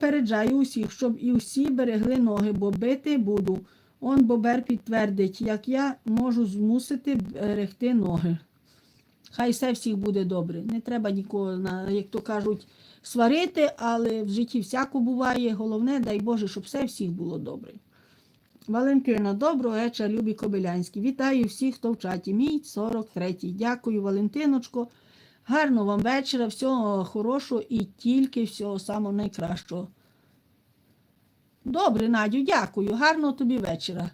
Попереджаю усіх, щоб і всі берегли ноги, бо бити буду. Он Бобер підтвердить, як я можу змусити берегти ноги. Хай все всіх буде добре. Не треба нікого, як то кажуть, сварити, але в житті всяко буває. Головне, дай Боже, щоб все всіх було добре. Валентина, доброго вечора, любі Кобилянські. Вітаю всіх, хто в чаті. Мій 43-й. Дякую, Валентиночко. Гарного вам вечора, всього хорошого і тільки всього самого найкращого. Добре, Надю, дякую. Гарного тобі вечора.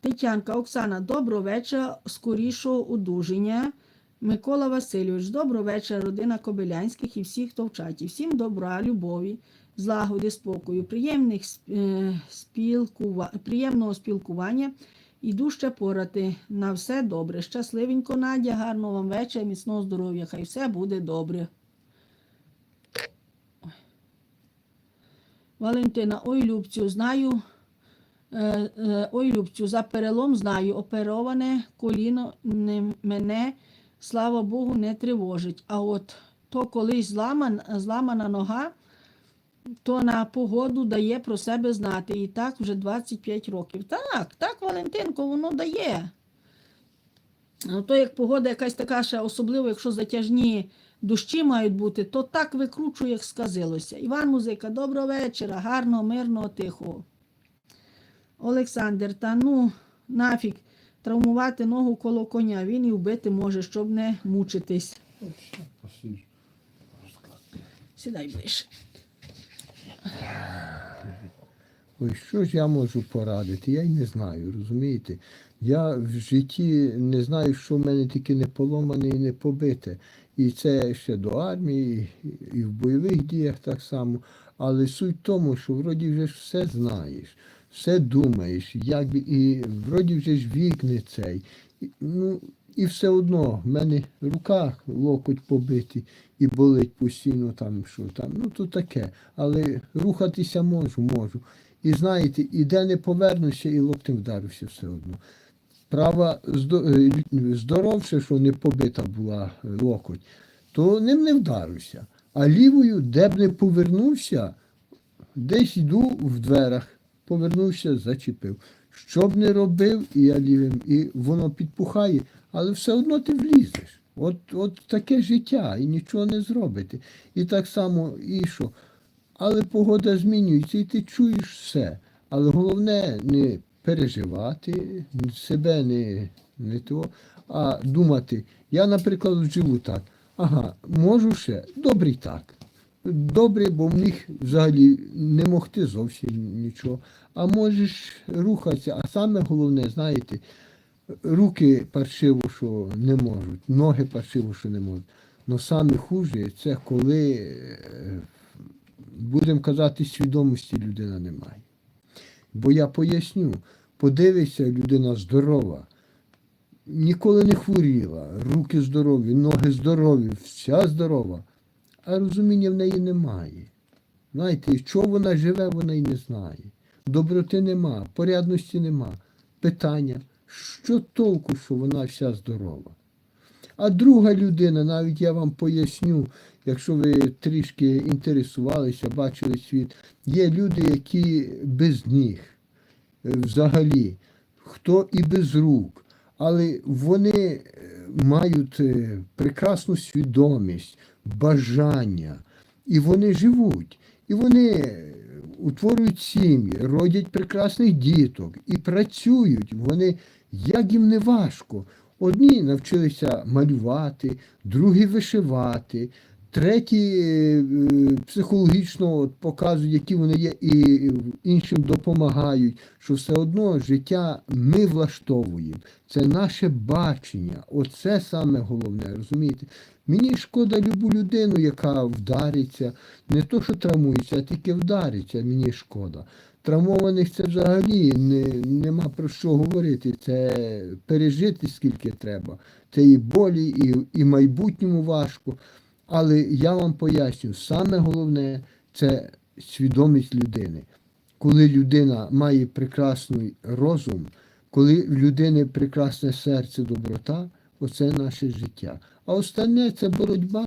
Тетянка, Оксана, доброго вечора, скорішого одужання. Микола Васильович, доброго вечора, родина Кобилянських і всіх, хто в чаті. Всім добра, любові, злагоди, спокою, приємних е, спілкува... приємного спілкування і дужче порати. На все добре. Щасливенько, Надя, гарного вам вечора, міцного здоров'я. Хай все буде добре. Валентина, ой, Любцю, знаю. Е, е, Ой, Любцю, за перелом знаю, опероване коліно не, мене, слава Богу, не тривожить. А от то колись зламан, зламана нога, то на погоду дає про себе знати. І так вже 25 років. Так, так, Валентинко, воно дає. Ну, То як погода якась така ще, особливо, якщо затяжні дощі мають бути, то так викручує, як сказилося. Іван Музика, доброго вечора, гарного, мирного, тихого. Олександр, та ну нафіг травмувати ногу коло коня. Він і вбити може, щоб не мучитись. Сідай ближче. Ой, що ж я можу порадити? Я й не знаю, розумієте? Я в житті не знаю, що в мене тільки не поломане і не побите. І це ще до армії, і в бойових діях так само. Але суть в тому, що вроді вже ж все знаєш, все думаєш, як і вроді вже ж вік не цей. Ну, і все одно в мене рука, локоть побитий і болить постійно там, що там. Ну то таке. Але рухатися можу, можу. І знаєте, і де не повернуся, і локтем вдарився все одно. Права е, здоровше, що не побита була е, локоть, то ним не вдарився. А лівою, де б не повернувся, десь йду в дверах, повернувся, зачепив. Що б не робив, і я лівим, і воно підпухає, але все одно ти влізеш. От, от таке життя, і нічого не зробити. І так само, і що? Але погода змінюється, і ти чуєш все. Але головне не переживати, себе не, не то, а думати. Я, наприклад, живу так. Ага, можу ще, добре так. Добре, бо міг взагалі не могти зовсім нічого. А можеш рухатися. А саме головне, знаєте, руки паршиво, що не можуть, ноги паршиво, що не можуть. Но саме хуже це коли, е, будемо казати, свідомості людина не має. Бо я поясню, подивися, людина здорова, ніколи не хворіла, руки здорові, ноги здорові, вся здорова, а розуміння в неї немає. Знаєте, чого вона живе, вона й не знає. Доброти нема, порядності нема. Питання, що толку, що вона вся здорова? А друга людина, навіть я вам поясню, якщо ви трішки інтересувалися, бачили світ, є люди, які без ніг е, взагалі, хто і без рук, але вони е, мають е, прекрасну свідомість, бажання, і вони живуть, і вони е, утворюють сім'ї, родять прекрасних діток і працюють. Вони як їм не важко. Одні навчилися малювати, другі вишивати, треті е, психологічно от показують, які вони є, і іншим допомагають, що все одно життя ми влаштовуємо. Це наше бачення. Оце саме головне, розумієте? Мені шкода любу людину, яка вдариться, не то, що травмується, а тільки вдариться, мені шкода. Травмованих це взагалі не, нема про що говорити. Це пережити скільки треба. Це і болі, і, і майбутньому важко. Але я вам поясню, саме головне це свідомість людини. Коли людина має прекрасний розум, коли в людини прекрасне серце, доброта, оце наше життя. а остальне це боротьба.